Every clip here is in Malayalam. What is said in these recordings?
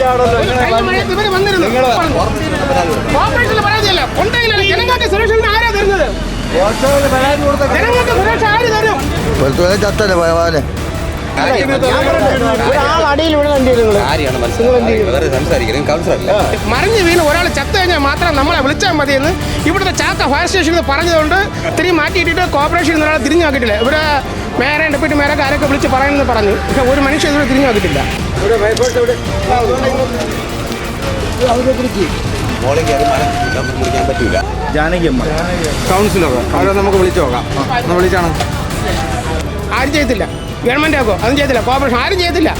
കഴിഞ്ഞ മഴയത്ത് ഇവർ വന്നിരുന്നു. കോർപ്പറേഷനിൽ പരാതിയല്ല. ഉണ്ടെങ്കിലല്ല ജനങ്ങൾക്ക് സുരക്ഷ ആരാ തരുന്നത്? ജനങ്ങൾക്ക് സുരക്ഷ ആര് തരും? ചത്തല്ലേ മറിഞ്ഞു വീണ് ഒരാൾ ചത്തു കഴിഞ്ഞാൽ മാത്രം നമ്മളെ വിളിച്ചാൽ മതിയെന്ന് ഇവിടുത്തെ ചാക്ക ഫയർ സ്റ്റേഷനിൽ പറഞ്ഞതുകൊണ്ട് ഇത്തിരി മാറ്റിയിട്ടിട്ട് നിന്ന് ഒരാളെ തിരിഞ്ഞു നോക്കിയിട്ടില്ല. ഇവിടെ മേരെ ഡെപ്യൂട്ടി മേരൊക്കെ ആരൊക്കെ വിളിച്ച് പറയണമെന്ന് പറഞ്ഞു. പക്ഷെ ഒരു മനുഷ്യൻ ഇതുവരെ തിരിഞ്ഞു നോക്കിയിട്ടില്ല. പറ്റൂല. കൗൺസിലർ അവരെ നമുക്ക് വിളിച്ചു നോക്കാം. ഒന്ന് വിളിച്ചാണ്? ആരും ചെയ്യത്തില്ല. ഗവൺമെന്റ് ആക്കോ? അതും ചെയ്യത്തില്ല. കോർപ്പറേഷൻ ആരും ചെയ്യത്തില്ല.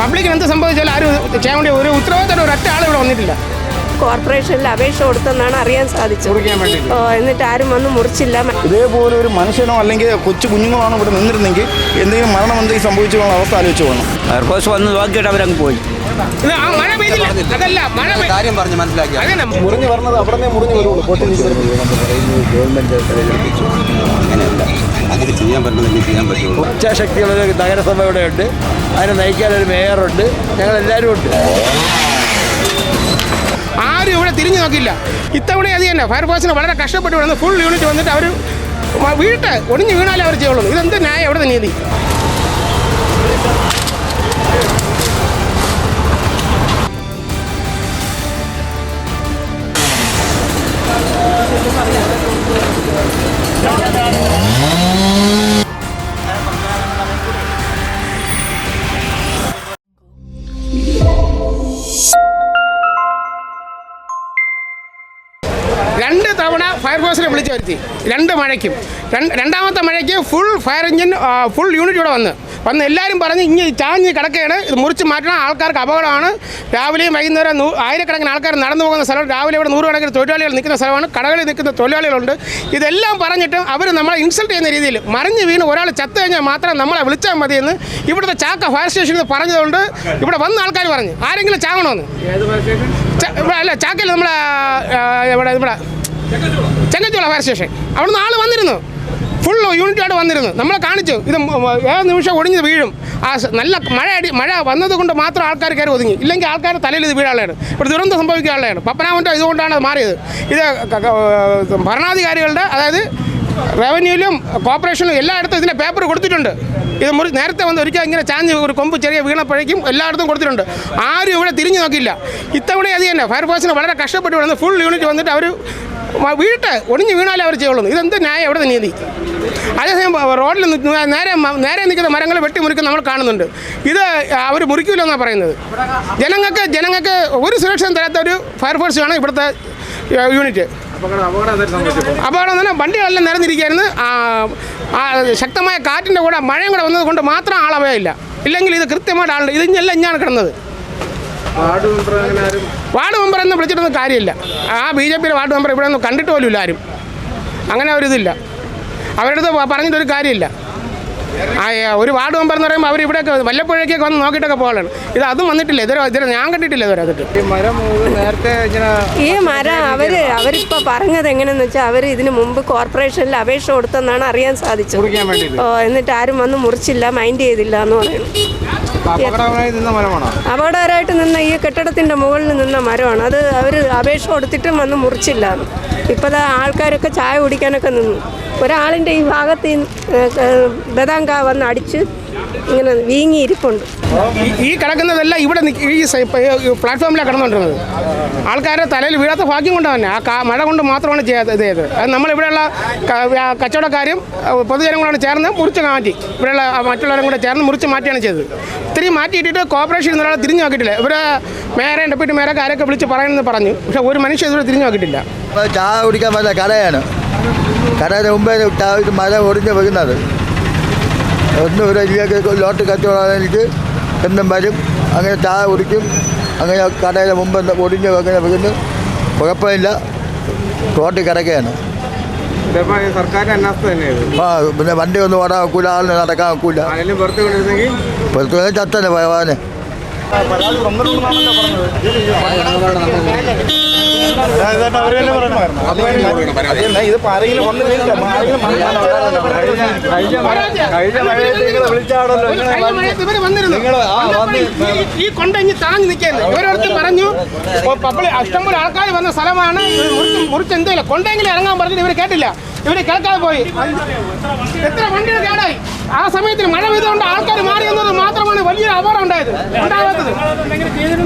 പബ്ലിക്കിന് എന്ത് സംഭവിച്ചാലും ആരും ചെയ്യാൻ വേണ്ടി ഒരു ഉത്തരവാദിത്തം ഒരൊറ്റ ആൾ ഇവിടെ വന്നിട്ടില്ല. കോർപ്പറേഷനിൽ അപേക്ഷ കൊടുത്തെന്നാണ് അറിയാൻ സാധിച്ചത്. ഓ, എന്നിട്ട് ആരും വന്ന് മുറിച്ചില്ല. ഇതേപോലെ ഒരു മനുഷ്യനോ അല്ലെങ്കിൽ കൊച്ചു കുഞ്ഞുങ്ങളാണോ ഇവിടെ നിന്നിരുന്നെങ്കിൽ എന്തെങ്കിലും മരണം എന്തെങ്കിലും സംഭവിച്ചു പോകുന്ന അവസ്ഥ ആലോചിച്ചു പോകണം. ഫയർഫോഴ്സ് വന്ന് നോക്കിയിട്ട് അവരങ്ങ് പോയി. കാര്യം പറഞ്ഞ് മനസ്സിലാക്കി. മുറിഞ്ഞു പറഞ്ഞത് അവിടെ മുറിഞ്ഞു വരുള്ളൂ. ഗവൺമെന്റ് അങ്ങനെയല്ല. അങ്ങനെ ചെയ്യാൻ പറ്റുന്നതെങ്കിൽ ചെയ്യാൻ പറ്റുള്ളൂ. ഇച്ഛാശക്തിയുള്ളൊരു നഗരസഭ ഇവിടെ ഉണ്ട് അതിനെ നയിക്കാൻ നയിക്കാനൊരു മേയറുണ്ട്. ഞങ്ങൾ എല്ലാവരും ഉണ്ട് ആരും ഇവിടെ തിരിഞ്ഞു നോക്കില്ല ഇത്തവണ അത് തന്നെ. ഫയർഫോഴ്സിന് വളരെ കഷ്ടപ്പെട്ട് വന്ന് ഫുൾ യൂണിറ്റ് വന്നിട്ട് അവർ വീട്ട് ഒടിഞ്ഞ് വീണാലേ അവർ ചെയ്യുള്ളൂ. ഇതെന്ത് ന്യായം? എവിടെ നീതി ഫയർഫോഴ്സിനെ വരുത്തി രണ്ട് മഴയ്ക്കും. രണ്ട് രണ്ടാമത്തെ മഴയ്ക്ക് full fire engine full unit ഇവിടെ വന്ന്. വന്ന് എല്ലാവരും പറഞ്ഞ് ഇങ്ങനെ ചാഞ്ഞ് കിടക്കുകയാണ് ഇത് മുറിച്ച് മാറ്റണം ആൾക്കാർക്ക് അപകടമാണ്. രാവിലെയും വൈകുന്നേരം നൂ ആയിരക്കണക്കിന് ആൾക്കാർ നടന്നു പോകുന്ന സ്ഥലം രാവിലെ ഇവിടെ നൂറുകണക്കിന് തൊഴിലാളികൾ നിൽക്കുന്ന സ്ഥലമാണ്. കടകളിൽ നിൽക്കുന്ന തൊഴിലാളികളുണ്ട്. ഇതെല്ലാം പറഞ്ഞിട്ടും അവർ നമ്മളെ ഇൻസൾട്ട് ചെയ്യുന്ന രീതിയിൽ മറിഞ്ഞ് വീണ് ഒരാൾ ചത്തു കഴിഞ്ഞാൽ മാത്രം നമ്മളെ വിളിച്ചാൽ മതിയെന്ന് ഇവിടുത്തെ ചാക്ക ഫയർ സ്റ്റേഷനിൽ പറഞ്ഞതുകൊണ്ട് ഇവിടെ വന്ന ആൾക്കാർ പറഞ്ഞു. ആരെങ്കിലും ചാകണമെന്ന് ച- ഇവിടെ അല്ല ചാക്കയിൽ നമ്മളെ ഇവിടെ ഇവിടെ. ചെങ്ങച്ചോള ഫയർ സ്റ്റേഷൻ അവിടുന്ന് ആൾ വന്നിരുന്നു. ഫുൾ യൂണിറ്റായിട്ട് വന്നിരുന്നു. നമ്മളെ കാണിച്ചു. ഇത് ഏത് നിമിഷം ഒടിഞ്ഞ് വീഴും. ആ നല്ല മഴ അടി മഴ വന്നത് കൊണ്ട് മാത്രം ആൾക്കാർ കയറി ഒതുങ്ങി. ഇല്ലെങ്കിൽ ആൾക്കാർ തലയിൽ ഇത് വീഴാനുള്ളതാണ്. ഇവിടെ ദുരന്തം സംഭവിക്കാനുള്ളതാണ്. പപ്പനാമന്റെ ഇതുകൊണ്ടാണ് അത് മാറിയത്. ഇത് ഭരണാധികാരികളുടെ അതായത് റവന്യൂലും കോർപ്പറേഷനിലും എല്ലായിടത്തും ഇതിന്റെ പേപ്പർ കൊടുത്തിട്ടുണ്ട്. ഇത് മുറി നേരത്തെ വന്ന് ഒരിക്കൽ ഇങ്ങനെ ചാഞ്ഞ് ഒരു കൊമ്പ് ചെറിയ വീണപ്പോഴേക്കും എല്ലായിടത്തും കൊടുത്തിട്ടുണ്ട്. ആരും ഇവിടെ തിരിഞ്ഞു നോക്കില്ല ഇത്തവണ അത് തന്നെ. ഫയർഫോഴ്സിന് വളരെ കഷ്ടപ്പെട്ട് വന്ന് ഫുൾ യൂണിറ്റ് വന്നിട്ട് അവർ വീട്ട് ഒടിഞ്ഞ് വീണാലേ അവർ ചെയ്യുള്ളൂ. ഇതെന്ത് ന്യായം എവിടെ നീതി? അതേസമയം റോഡിൽ നേരെ നേരെ നിൽക്കുന്ന മരങ്ങൾ വെട്ടി മുറിക്കുന്ന നമ്മൾ കാണുന്നുണ്ട്. ഇത് അവർ മുറിക്കില്ലെന്നാണ് പറയുന്നത്. ജനങ്ങൾക്ക് ജനങ്ങൾക്ക് ഒരു സുരക്ഷയും തരാത്ത ഒരു ഫയർഫോഴ്സ് വേണം ഇവിടുത്തെ യൂണിറ്റ്. അപകടം തന്നെ വണ്ടികളെല്ലാം നിരന്നിരിക്കുകയായിരുന്നു. ശക്തമായ കാറ്റിന്റെ കൂടെ മഴയും കൂടെ വന്നത് കൊണ്ട് മാത്രം ആളവയില്ല ഇല്ലെങ്കിൽ ഇത് കൃത്യമായിട്ട് ആളുണ്ട് ഇത് എല്ലാം ഇഞ്ഞാണ് കിടന്നത്. വാർഡ് മെമ്പർ എന്ന് വിളിച്ചിട്ടൊന്നും കാര്യമില്ല. ആ ബി ജെ പിയിലെ വാർഡ് മെമ്പർ ഇവിടെ ഒന്നും കണ്ടിട്ട് പോലും ഇല്ല ആരും. അങ്ങനെ ഒരിതില്ല. അവരുടെ അടുത്ത് പറഞ്ഞിട്ടൊരു കാര്യമില്ല. ആ ഒരു വാർഡ് മെമ്പർ എന്ന് പറയുമ്പോൾ അവർ ഇവിടെയൊക്കെ വല്ലപ്പോഴേക്കൊക്കെ വന്ന് നോക്കിയിട്ടൊക്കെ പോകലാണ്. ഇത് അതും വന്നിട്ടില്ല. ഇതുവരെ ഇതുവരെ ഞാൻ കണ്ടിട്ടില്ല ഇതുവരെ അതിട്ട്. ഈ മരം അവർ അവരിപ്പോൾ ഈ മരം അവർ അവരിപ്പോ പറഞ്ഞത് എങ്ങനെയെന്ന് വെച്ചാൽ അവർ ഇതിന് മുമ്പ് കോർപ്പറേഷനിൽ അപേക്ഷ കൊടുത്തെന്നാണ് അറിയാൻ സാധിച്ചത്. എന്നിട്ട് ആരും വന്ന് മുറിച്ചില്ല മൈൻഡ് ചെയ്തില്ല എന്ന് പറയുന്നു. അപകടകരമായിട്ട് നിന്ന ഈ കെട്ടിടത്തിന്റെ മുകളിൽ നിന്ന മരമാണ്. അത് അവർ അപേക്ഷ കൊടുത്തിട്ടും വന്ന് മുറിച്ചില്ല. ഇപ്പോൾ ആൾക്കാരൊക്കെ ചായ കുടിക്കാനൊക്കെ നിന്നു. ഒരാളിന്റെ ഈ ഭാഗത്ത് ബദാങ്ക വന്ന് അടിച്ച് ഇങ്ങനെ വീങ്ങി ഇരിപ്പുണ്ട് ഈ- കിടക്കുന്നതല്ല ഇവിടെ ഈ പ്ലാറ്റ്ഫോമിലാണ് കിടന്നുകൊണ്ടിരുന്നത്. ആൾക്കാരെ തലയിൽ വീഴാത്ത ഭാഗ്യം കൊണ്ട് തന്നെ ആ മഴ കൊണ്ട് മാത്രമാണ് ചെയ്യാത്ത ഇത് ചെയ്തത്. അത് നമ്മളിവിടെയുള്ള കച്ചവടക്കാരും പൊതുജനങ്ങളാണ് ചേർന്ന് മുറിച്ച് മാറ്റി. ഇവിടെയുള്ള മറ്റുള്ളവരും കൂടെ ചേർന്ന് മുറിച്ച് മാറ്റിയാണ് ചെയ്തത്. ഇത്രയും മാറ്റിയിട്ടിട്ട് കോർപ്പറേഷൻ ഒരാളെ തിരിഞ്ഞു നോക്കിയിട്ടില്ല. ഇവരെ മേരെ ഡെപ്യൂട്ടി മേരൊക്കെ ആരൊക്കെ വിളിച്ച് പറയണമെന്ന് പറഞ്ഞു. പക്ഷെ ഒരു മനുഷ്യൻ ഇതുവരെ തിരിഞ്ഞു നോക്കിയിട്ടില്ല. ചായ കുടിക്കാൻ പറ്റില്ല കടയാണ്? കടയുടെ മുമ്പേ മഴ ഒടിഞ്ഞ് വീഴുന്നത് ഒന്നും ഒരു ഇതിലേക്ക് ലോട്ട് കച്ചവടം എനിക്ക് എന്നും വരും. അങ്ങനെ ചായ കുടിക്കും. അങ്ങനെ കടയിലെ മുമ്പ് ഒടിഞ്ഞ് അങ്ങനെ വീഴുന്നു കുഴപ്പമില്ല. തോട്ടി കിടക്കുകയാണ്. ആ പിന്നെ വണ്ടി ഒന്നും ഓടാൻ വെക്കൂല ആളിന് നടക്കാൻ വെക്കൂല. പുറത്ത് പോയാൽ ചത്തന്നെ ഭഗവാനെ ഇതിപ്പോ ആരെങ്കിലും കഴിഞ്ഞ വന്നപ്പോൾ ഈ- കൊണ്ടങ്ങി താങ്ങി നിൽക്കുന്നത് ഇവരടുത്ത് പറഞ്ഞു ഇഷ്ടംപോലെ ആൾക്കാർ വന്ന സ്ഥലമാണ് മുറിച്ച് കൊണ്ടെങ്കിലും ഇറങ്ങാൻ പറഞ്ഞിട്ട് ഇവർ കേട്ടില്ല. ഇവർ കേൾക്കാതെ പോയി. എത്ര വണ്ടികൾ കേടായി? ആ സമയത്തിന് മഴ പെയ്തുകൊണ്ട് ആൾക്കാർ മാറി എന്നത് മാത്രമാണ് വലിയ അപകടം ഉണ്ടായത് ഉണ്ടാകാത്തത്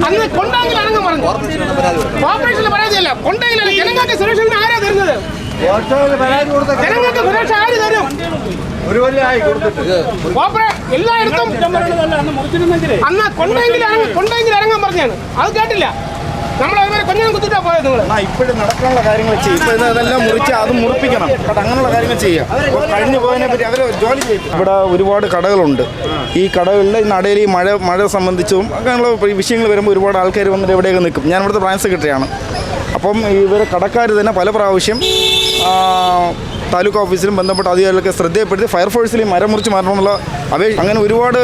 അന്ന് കൊണ്ടെങ്കിലും ഇറങ്ങാൻ പറഞ്ഞു. കോർപ്പറേഷനിൽ പരാതിയല്ല. കൊണ്ടെങ്കിലും ജനങ്ങൾക്ക് സുരക്ഷ ആരാ തരുന്നത്? ജനങ്ങൾക്ക് സുരക്ഷ ആര് തരും? ഒരു കൊല്ലമായി എല്ലായിടത്തും അന്ന് കൊണ്ടെങ്കിൽ കൊണ്ടെങ്കിൽ ഇറങ്ങാൻ പറഞ്ഞാണ്. അത് കേട്ടില്ല. നമ്മൾ അതുപോലെ കൊഞ്ഞം കുത്തിട്ടാ പോയത് നിങ്ങൾ ഇപ്പോഴും നടക്കാനുള്ള കാര്യങ്ങൾ ചെയ്യും. ഇപ്പൊ ഇത് അതെല്ലാം മുറിച്ച് അത് മുറിപ്പിക്കണം. അങ്ങനെയുള്ള കാര്യങ്ങൾ ചെയ്യാം. ഇപ്പൊ കഴിഞ്ഞു പോയതിനെ പറ്റി അവർ ജോലി ചെയ്യും. ഇവിടെ ഒരുപാട് കടകളുണ്ട്. ഈ കടകളിൽ ഈ നടയിൽ ഈ മഴ മഴ സംബന്ധിച്ചും അങ്ങനെയുള്ള വിഷയങ്ങൾ വരുമ്പോൾ ഒരുപാട് ആൾക്കാർ വന്നിട്ട് എവിടെയൊക്കെ നിൽക്കും. ഞാൻ ഇവിടുത്തെ ബ്രാഞ്ച് സെക്രട്ടറിയാണ്. അപ്പം ഇവർ കടക്കാർ തന്നെ പല പ്രാവശ്യം താലൂക്ക് ഓഫീസിലും ബന്ധപ്പെട്ട അധികാരികളൊക്കെ ശ്രദ്ധയപ്പെടുത്തി ഫയർഫോഴ്സിൽ മരം മുറിച്ച് മാറണമെന്നുള്ള അപേക്ഷ അങ്ങനെ ഒരുപാട്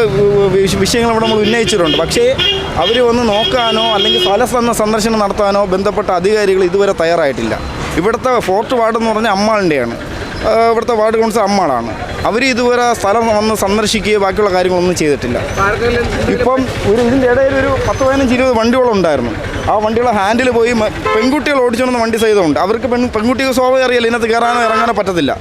വിഷയങ്ങൾ ഇവിടെ നമ്മൾ ഉന്നയിച്ചിട്ടുണ്ട്. പക്ഷേ അവർ വന്ന് നോക്കാനോ അല്ലെങ്കിൽ സ്ഥല സന്ദ- സന്ദർശനം നടത്താനോ ബന്ധപ്പെട്ട അധികാരികൾ ഇതുവരെ തയ്യാറായിട്ടില്ല. ഇവിടുത്തെ ഫോർട്ട് വാർഡ് എന്ന് പറഞ്ഞാൽ അമ്മാളിന്റെയാണ്. ഇവിടുത്തെ വാർഡ് കൗൺസിൽ അമ്മാളാണ്. അവർ ഇതുവരെ സ്ഥലം വന്ന് സന്ദർശിക്കുകയോ ബാക്കിയുള്ള കാര്യങ്ങളൊന്നും ചെയ്തിട്ടില്ല. ഇപ്പം ഒരു ഇതിന്റെ ഇടയിൽ ഒരു പത്ത് പതിനഞ്ച് ഇരുപത് വണ്ടികളും ഉണ്ടായിരുന്നു ആ വണ്ടിയുടെ ഹാൻഡിൽ പോയി പെൺകുട്ടികൾ ഓടിച്ചോണ്ടുന്ന വണ്ടി സഹിതമുണ്ട്. അവർക്ക് പെൺ പെൺകുട്ടികൾ സ്വാഭാവികം അറിയില്ല. ഇതിനകത്ത് കയറാനോ ഇറങ്ങാനോ പറ്റത്തില്ല.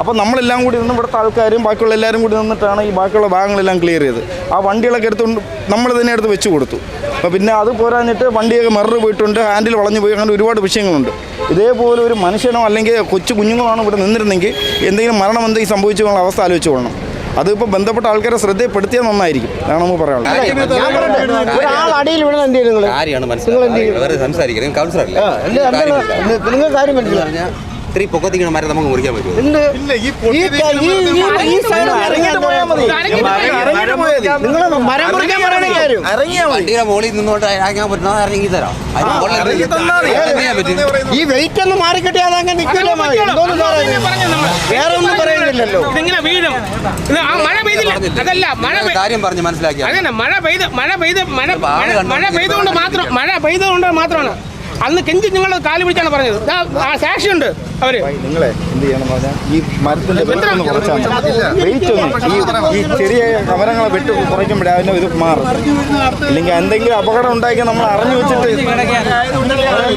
അപ്പോൾ നമ്മളെല്ലാം കൂടി നിന്ന് ഇവിടുത്തെ ആൾക്കാരും ബാക്കിയുള്ള എല്ലാവരും കൂടി നിന്നിട്ടാണ് ഈ ബാക്കിയുള്ള ഭാഗങ്ങളെല്ലാം ക്ലിയർ ചെയ്ത് ആ വണ്ടികളൊക്കെ എടുത്തുകൊണ്ട് നമ്മൾ തന്നെ എടുത്ത് വെച്ച് കൊടുത്തു. അപ്പോൾ പിന്നെ അത് പോരാഞ്ഞിട്ട് വണ്ടിയൊക്കെ മെറർ പോയിട്ടുണ്ട്. ഹാൻഡിൽ വളഞ്ഞു പോയി. അങ്ങനെ ഒരുപാട് വിഷയങ്ങളുണ്ട്. ഇതേപോലെ ഒരു മനുഷ്യനോ അല്ലെങ്കിൽ കൊച്ചു കുഞ്ഞുങ്ങളാണോ ഇവിടെ നിന്നിരുന്നെങ്കിൽ എന്തെങ്കിലും മരണം എന്തെങ്കിലും സംഭവിച്ചു അവസ്ഥ ആലോചിച്ച് കൊള്ളണം. അതിപ്പോൾ ബന്ധപ്പെട്ട ആൾക്കാരെ ശ്രദ്ധപ്പെടുത്തിയാൽ നന്നായിരിക്കും. അതാണ് നമുക്ക് പറയാനുള്ളത്. ഒരാൾ അടിയിൽ വീണത് എന്ത് നിങ്ങൾ? കാര്യമാണ് മനസ്സിലാക്കുന്നത് സംസാരിക്കുന്നത് കൗൺസിലർ അല്ലേ? നിങ്ങൾ കാര്യം മനസ്സിലായി. ഇത്രയും പൊക്കത്തിക്കുന്ന മരം നമുക്ക് മുറിക്കാൻ പറ്റുമോ? മതി. വണ്ടിയുടെ മുകളിൽ നിന്നുകൊണ്ട് ഇറങ്ങാൻ പറ്റുന്ന ഇറങ്ങി തരാം. പറ്റും. ഈ വെയിറ്റ് ഒന്ന് മാറിക്കട്ടെ നിൽക്കില്ല നമ്മൾ വേറെ ഒന്നും പറയുന്നില്ലല്ലോ ഇതിങ്ങനെ വീഴും. ഇത് മഴ പെയ്തില്ല. അതല്ല മഴ കാര്യം പറഞ്ഞ് മനസ്സിലാക്കി അങ്ങനെ മഴ പെയ്ത് മഴ പെയ്ത് മഴ മഴ പെയ്തുകൊണ്ട് മാത്രം മഴ പെയ്തുകൊണ്ട് മാത്രമാണ്. അന്ന് കെഞ്ചി നിങ്ങളുടെ കാലി പിടിച്ചാണ് പറഞ്ഞത്. ദാ, ആ സാക്ഷിയുണ്ട് അവർ. നിങ്ങളെ എന്ത് ചെയ്യണം പറഞ്ഞാൽ ഈ മരത്തിന്റെ വെയിറ്റ് ഒന്ന്. ഈ ചെറിയ കമരങ്ങളെ വെട്ട് കുറയ്ക്കുമ്പോഴേ അതിന്റെ ഇത് മാറും. ഇല്ലെങ്കിൽ എന്തെങ്കിലും അപകടം ഉണ്ടാക്കിയാൽ നമ്മൾ അറിഞ്ഞു വെച്ചിട്ട്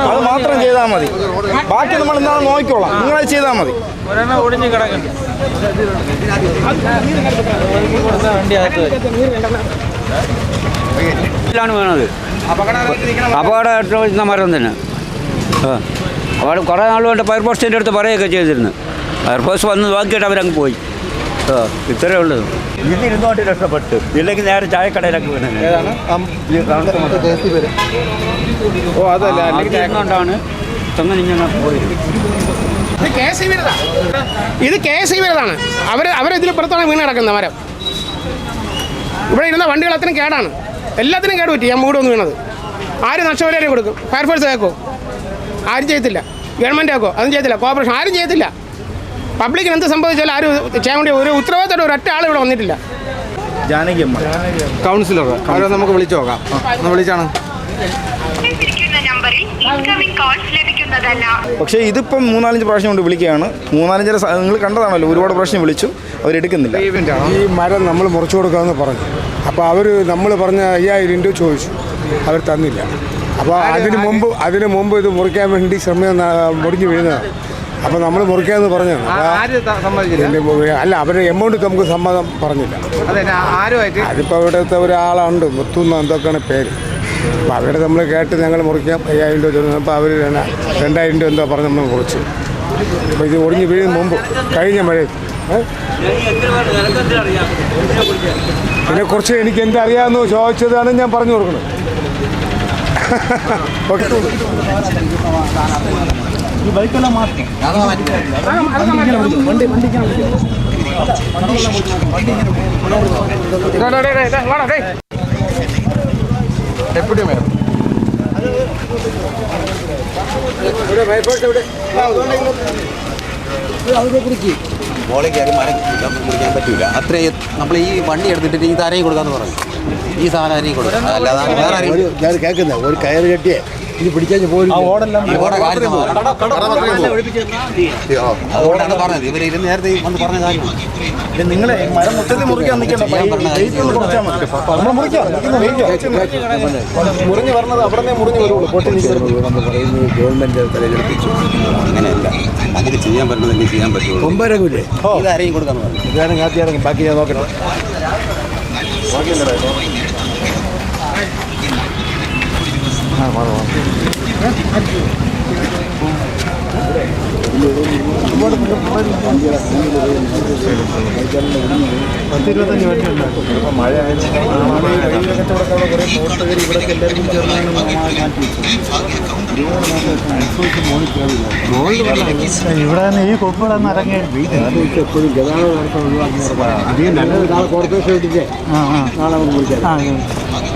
അത് മാത്രം ചെയ്താൽ മതി. ബാക്കി നമ്മൾ എന്താണ് നോക്കിക്കോളാം. നിങ്ങളത് ചെയ്താൽ മതി. ാണ് വീണത്. അപകടമായിട്ട് വരുന്ന മരം തന്നെ. ആ. അവിടെ കുറേ നാൾ കൊണ്ട് ഫയർഫോഴ്സിന്റെ അടുത്ത് പറയുകയൊക്കെ ചെയ്തിരുന്നു. ഫയർഫോഴ്സ് വന്ന് നോക്കിയിട്ട് അവരങ്ങ് പോയി. ആ ഇത്രയേ ഉള്ളൂ. ഇത് ഇരുന്നോട്ട് രക്ഷപ്പെട്ടു. ഇല്ലെങ്കിൽ നേരെ ചായക്കടയിലൊക്കെ വീണത് ഓ അതല്ല ഇങ്ങനെ പോയത് ഇത് കെ സി ഇത് കെ അവർ അവരിതിൽ പുറത്താണ് വീണ് കിടക്കുന്നത് മരം. ഇവിടെ ഇരുന്ന വണ്ടികൾ അത്രയും കേടാണ്. എല്ലാത്തിനും കേട് പറ്റി. ഞാൻ മൂട് വന്ന് വീണത്. ആരും നഷ്ടപരിഹാരം കൊടുക്കും? ഫയർഫോഴ്സ് കേൾക്കോ ആരും ചെയ്യത്തില്ല. ഗവൺമെന്റ് ആക്കോ? അതും ചെയ്യത്തില്ല. കോർപ്പറേഷൻ ആരും ചെയ്യത്തില്ല. പബ്ലിക്കിന് എന്ത് സംഭവിച്ചാലും ആരും ചെയ്യാൻ വേണ്ടി ഒരു ഉത്തരവാദിത്തം ഒരൊറ്റ ആൾ ഇവിടെ വന്നിട്ടില്ല. ജാനകി അമ്മ. കൗൺസിലർ അവരെ നമുക്ക് വിളിച്ചു നോക്കാം. വിളിച്ചാണ്? നമ്പറിൽ ഇൻകമിംഗ് കോൾസ് പക്ഷേ ഇതിപ്പം മൂന്നാലഞ്ച് പ്രാവശ്യം കൊണ്ട് വിളിക്കുകയാണ്. മൂന്നാലഞ്ചര നിങ്ങൾ കണ്ടതാണല്ലോ ഒരുപാട് പ്രാവശ്യം വിളിച്ചു അവരെടുക്കുന്നില്ല. ഈ മരം നമ്മൾ മുറിച്ചു കൊടുക്കാമെന്ന് പറഞ്ഞു. അപ്പോൾ അവർ നമ്മൾ പറഞ്ഞ അയ്യായിരം രൂപ ചോദിച്ചു. അവർ തന്നില്ല. അപ്പോൾ അതിന് മുമ്പ് അതിന് മുമ്പ് ഇത് മുറിക്കാൻ വേണ്ടി ശ്രമം മുറിഞ്ഞു വീഴുന്നതാണ്. അപ്പോൾ നമ്മൾ മുറിക്കാമെന്ന് പറഞ്ഞു അല്ല അവരുടെ എമൗണ്ട് നമുക്ക് സമ്മതം പറഞ്ഞില്ല. അതിപ്പോൾ ഇവിടുത്തെ ഒരാളുണ്ട് മുത്തുന്ന എന്തൊക്കെയാണ് പേര്? അപ്പോൾ അവരുടെ നമ്മൾ കേട്ട് ഞങ്ങൾ മുറിക്കാം അയ്യായിരം രൂപ ചോദിച്ചു. അപ്പോൾ അവർ രണ്ടായിരം രൂപ എന്തോ പറഞ്ഞ് നമ്മൾ മുറിച്ചു. അപ്പോൾ ഇത് ഒടിഞ്ഞ് വീഴുന്ന മുമ്പ് കഴിഞ്ഞ മഴ? ഇതിനെക്കുറിച്ച് എനിക്ക് എന്തറിയാമെന്ന് ചോദിച്ചതാണ് ഞാൻ പറഞ്ഞു കൊടുക്കുന്നത്. ഓക്കെ. ഡെപ്യൂട്ടി മേയർ കയറി മരം പറ്റൂല. അത്രയും നമ്മൾ ഈ വണ്ടി എടുത്തിട്ട് ഈ താരയും കൊടുക്കാന്ന് പറഞ്ഞു. ഈ സാധനം ആരെയും കൊടുക്കാം അല്ലാതെ വേറെ ഞാൻ കേൾക്കുന്നത് ഒരു കയറ് കെട്ടിയേ. ഇത് പിടിക്കാൻ പോലും കാര്യം അതുകൊണ്ടാണ് പറഞ്ഞത് ഇവർ ഇരുന്ന് നേരത്തെ വന്ന് പറഞ്ഞ കാര്യമാണ് നിങ്ങളെ മരം മൊത്തത്തിൽ മുറിക്കാൻ നിൽക്കണ്ട മുറിഞ്ഞു പറഞ്ഞത് അവിടെ മുറിഞ്ഞു വരുള്ളൂ പൊട്ടി പറയുന്നത് ഗവൺമെന്റ് തലയിലെടുപ്പിച്ചു അങ്ങനെയല്ല അങ്ങനെ ചെയ്യാൻ പറ്റുന്നതല്ലേ ചെയ്യാൻ പറ്റുള്ളൂ ഇതാരെയും ബാക്കി ഞാൻ നോക്കണം ഇവിടെ ഈ കൊമ്പുകളൊന്നും ഇറങ്ങി ഗതാഗത നാളെ കോർപ്പറേഷൻ വിട്ടിട്ട് നാളെ നമുക്ക് വിളിക്കാം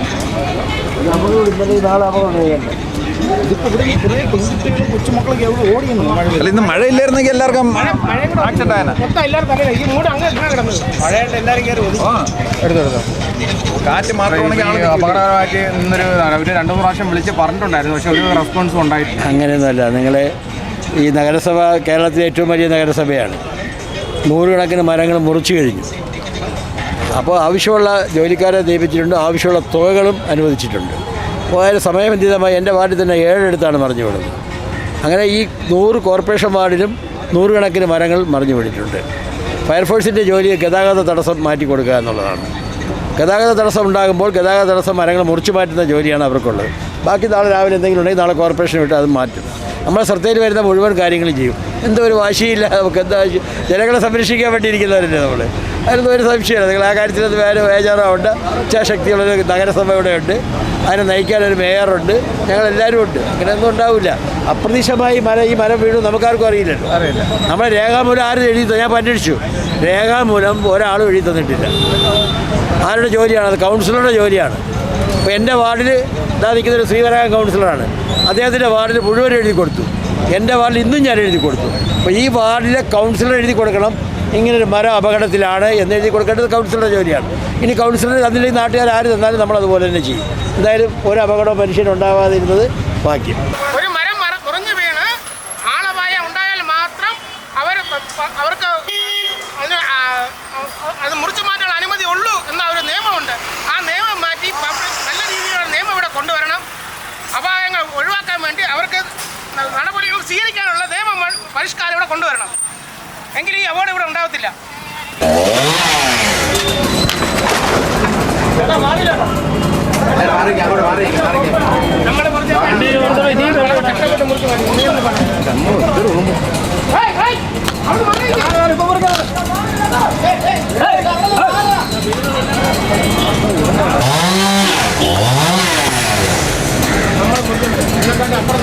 നമ്മൾ ഇന്നലെ നാളെ അപകടം ഓടിയെന്ന് മഴ ഇല്ലായിരുന്നെങ്കിൽ ഇന്ന് മഴയില്ലായിരുന്നെങ്കിൽ എല്ലാവർക്കും ഇങ്ങനെ കിടന്നത്. കാറ്റ് മാത്രമാണെങ്കിൽ ആൾ അപകടകരമായിട്ട് ഇന്നൊരു അവർ രണ്ടു പ്രാവശ്യം വിളിച്ച് പറഞ്ഞിട്ടുണ്ടായിരുന്നു. പക്ഷെ ഒരു റെസ്പോൺസും ഉണ്ടായിട്ടില്ല. അങ്ങനെയൊന്നുമല്ല. നിങ്ങളെ ഈ നഗരസഭ കേരളത്തിലെ ഏറ്റവും വലിയ നഗരസഭയാണ്. നൂറുകണക്കിന് മരങ്ങൾ മുറിച്ചു കഴിഞ്ഞു. അപ്പോൾ ആവശ്യമുള്ള ജോലിക്കാരെ നിയമിച്ചിട്ടുണ്ട് ആവശ്യമുള്ള തുകകളും അനുവദിച്ചിട്ടുണ്ട്. വളരെ സമയബന്ധിതമായി എന്റെ വാർഡിൽ തന്നെ ഏഴെടുത്താണ് മറിഞ്ഞു വിടുന്നത് അങ്ങനെ ഈ നൂറ് കോർപ്പറേഷൻ വാർഡിലും നൂറുകണക്കിന് മരങ്ങൾ മറിഞ്ഞു വിടിയിട്ടുണ്ട് ഫയർഫോഴ്സിന്റെ ജോലി ഗതാഗത തടസ്സം മാറ്റി കൊടുക്കുക എന്നുള്ളതാണ്. ഗതാഗത തടസ്സം ഉണ്ടാകുമ്പോൾ ഗതാഗത തടസ്സം മരങ്ങൾ മുറിച്ചു മാറ്റുന്ന ജോലിയാണ് അവർക്കുള്ളത്. ബാക്കി നാളെ രാവിലെ എന്തെങ്കിലും ഉണ്ടെങ്കിൽ നാളെ കോർപ്പറേഷൻ വിട്ട് അത് മാറ്റും. നമ്മളെ ശ്രദ്ധയിൽ വരുന്ന മുഴുവൻ കാര്യങ്ങളും ചെയ്യും. എന്തോ ഒരു വാശിയില്ല നമുക്ക്? എന്താ? ജനങ്ങളെ സംരക്ഷിക്കാൻ വേണ്ടിയിരിക്കുന്നവരല്ലേ നമ്മൾ? അതിനൊന്നും ഒരു സംശയമില്ല. നിങ്ങൾ ആ കാര്യത്തിലത് വേറെ വേജാറുണ്ട് ഇച്ഛാശക്തിയുള്ളൊരു നഗരസഭ ഇവിടെ ഉണ്ട് അതിനെ നയിക്കാൻ ഒരു മേയറുണ്ട്. ഞങ്ങളെല്ലാവരും ഉണ്ട്. അങ്ങനെയൊന്നും ഉണ്ടാവില്ല. അപ്രതീക്ഷമായി മര ഈ മരം വീണു നമുക്കാർക്കും അറിയില്ലല്ലോ. നമ്മളെ രേഖാമൂലം ആരും എഴുതി ഞാൻ അന്വേഷിച്ചു രേഖാമൂലം ഒരാളും എഴുതി തന്നിട്ടില്ല. ആരുടെ ജോലിയാണ്? അത് കൗൺസിലറുടെ ജോലിയാണ്. അപ്പോൾ എന്റെ വാർഡിൽ ഇതാ നിൽക്കുന്ന ഒരു ശ്രീവരാഗം കൗൺസിലറാണ്. അദ്ദേഹത്തിന്റെ വാർഡിൽ മുഴുവൻ എഴുതി കൊടുത്തു. എന്റെ വാർഡിൽ ഇന്നും ഞാൻ എഴുതി കൊടുത്തു. അപ്പോൾ ഈ വാർഡിലെ കൗൺസിലർ എഴുതി കൊടുക്കണം. ഇങ്ങനൊരു മരം അപകടത്തിലാണ് എന്ന് എഴുതി കൊടുക്കേണ്ടത് കൗൺസിലറുടെ ജോലിയാണ്. ഇനി കൗൺസിലർ അതിലേക്ക് നാട്ടുകാർ ആര് തന്നാലും നമ്മൾ അതുപോലെ തന്നെ ചെയ്യും. എന്തായാലും ഒരു അപകടവും മനുഷ്യനുണ്ടാവാതിരുന്നത് ഭാഗ്യം. ഒരു കുറഞ്ഞു ഉണ്ടായാൽ മാത്രം അവർ അവർക്ക് അത് അനുമതി ഉള്ളൂ നിയമമുണ്ട്. ആ നിയമം മാറ്റി നല്ല രീതിയിലുള്ള നിയമം കൊണ്ടുവരണം. അപായങ്ങൾ ഒഴിവാക്കാൻ വേണ്ടി അവർക്ക് നടപടികൾ സ്വീകരിക്കാനുള്ള നിയമം പരിഷ്കാരം ഇവിടെ കൊണ്ടുവരണം. എങ്കിൽ ഈ അവാർഡ് ഇവിടെ ഉണ്ടാവത്തില്ല. നമ്മളെ അപ്പുറം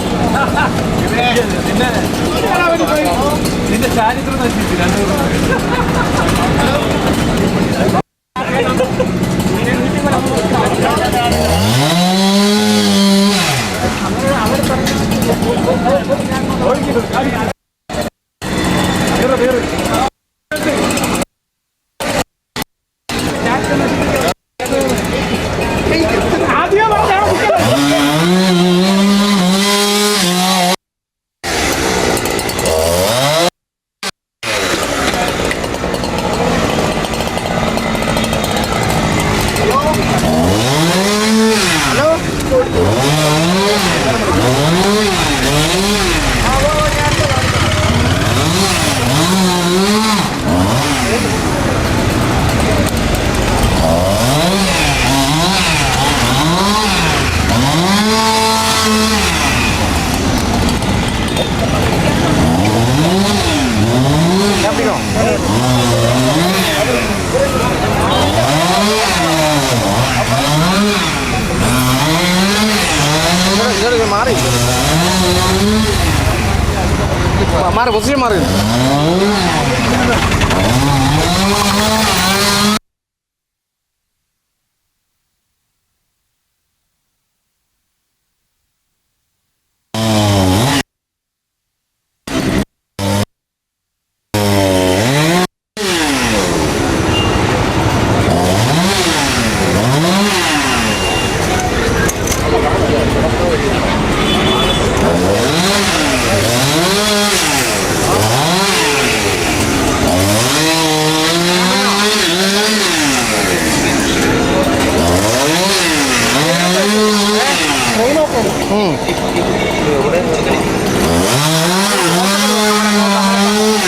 നിന്റെ ചാരിത്രം നശിച്ചു രണ്ടു Thank. মারে বসিয়ে মারেন।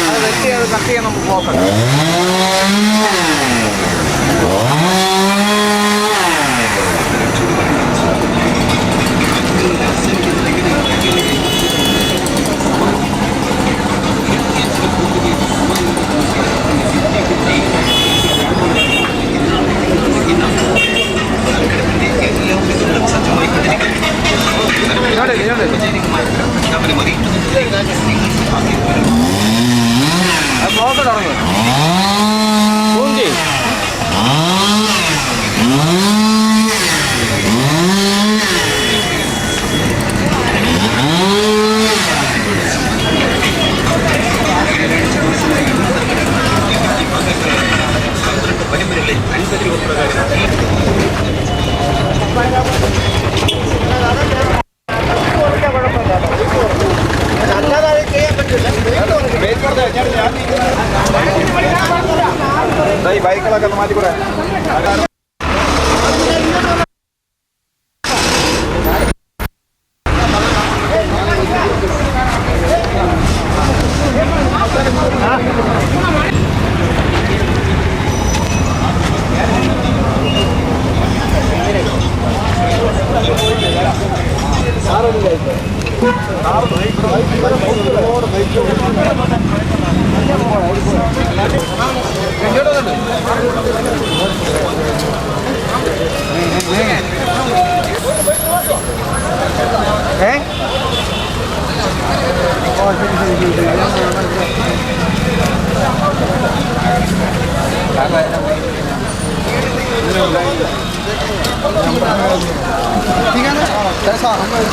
അത് വെട്ടി അത് കട്ട് ചെയ്യാൻ നമുക്ക് പോക്കാം 誰誰 പോക്കെ തുടങ്ങി പൂഞ്ചി ഏ? ഓ ശരി ശരി ശരി ശരി ठीक है ना कैसा हमें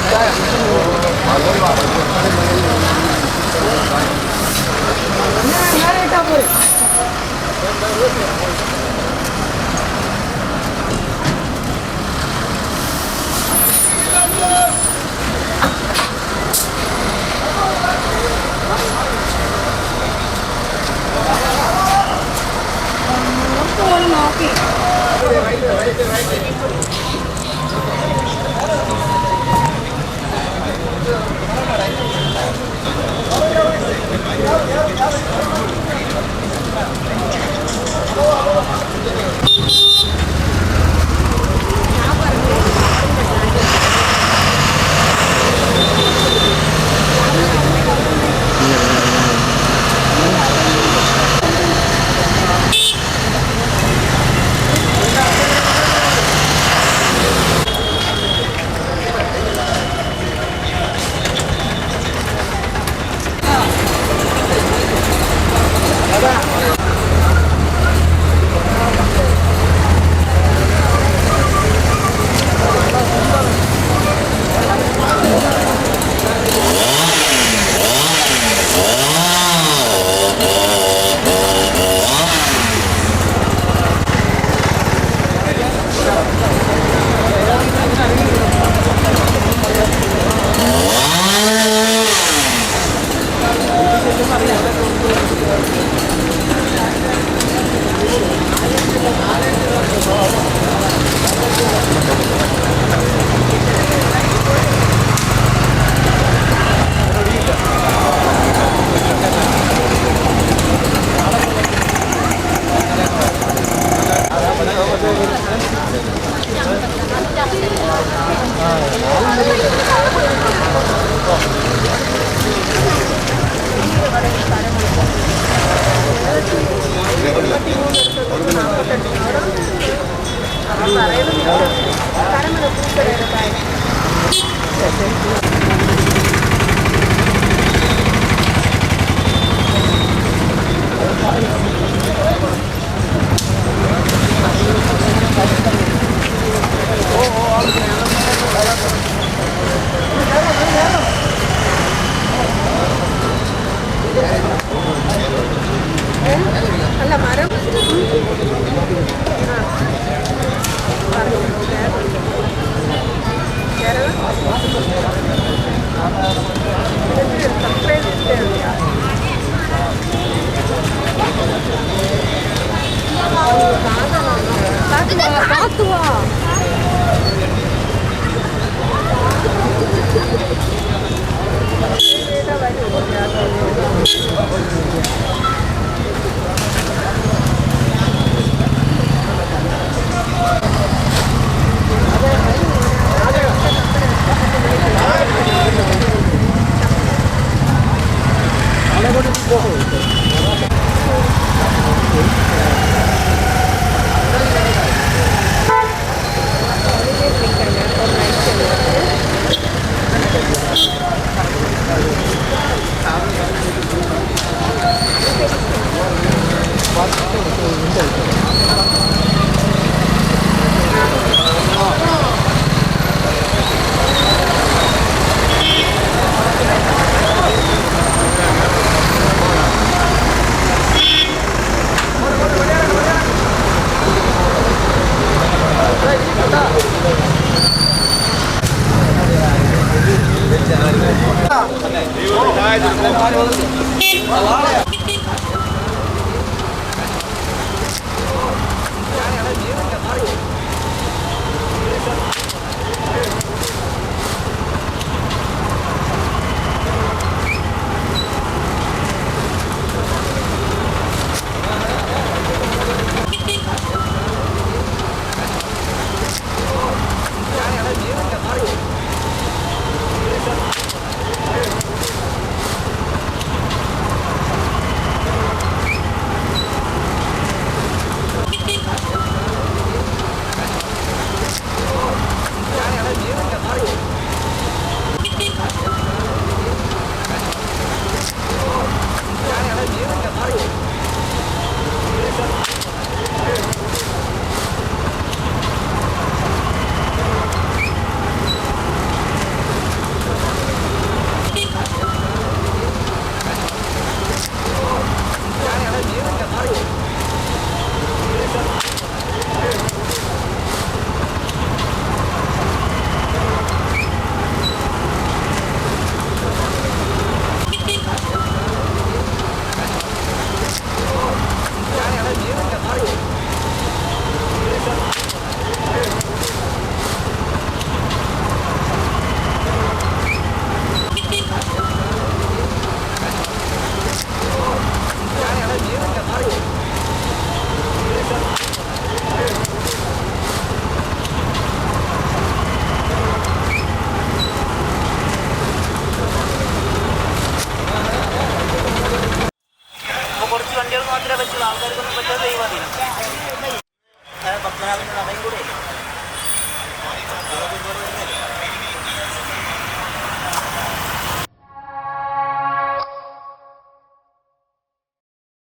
Yep, yep, yep.